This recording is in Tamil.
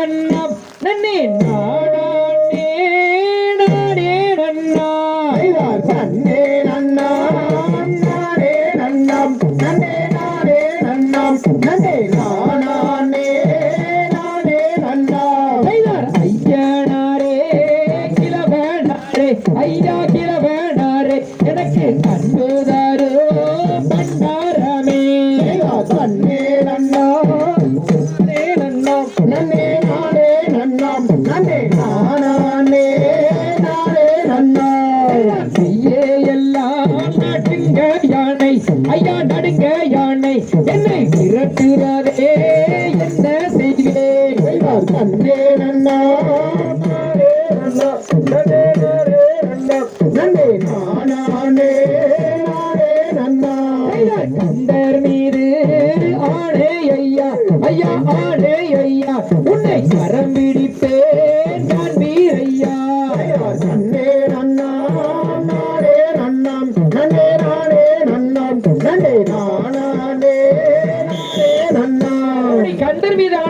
நன்னம் நன்னே நாடானே நாடே நன்னா. ஐதார் தன்னே நன்னாம் நானே நன்னாம் நன்னே. நானே நன்னாம் நன்னே. நானே நானே நன்னாம் ஐதார் ஐயனாரே கிளவேனாரே ஐயா எனக்கு பண்டாரமே. நன்னே. நன்னே. நன்னே நானே நானே நன்னாம் ஐயே எல்லாம் நடுங்க யானை ஐயா நடுங்க யானை. என்னை விரட்டுறதே என்ன செய்வேன் நன்னே நன்னே நானே நானே கந்தர் மீது ஆனே ஐயா. ஐயா ஆணை ஐயா உன்னை கரம் பிடிப்பேன் நான் வீரையா. நன்னே நன்னாம் நானே நன்னாம் நன்னே நானே நன்னாம் நன்னே நானே நானே நன்னாம். கண்டர் மீது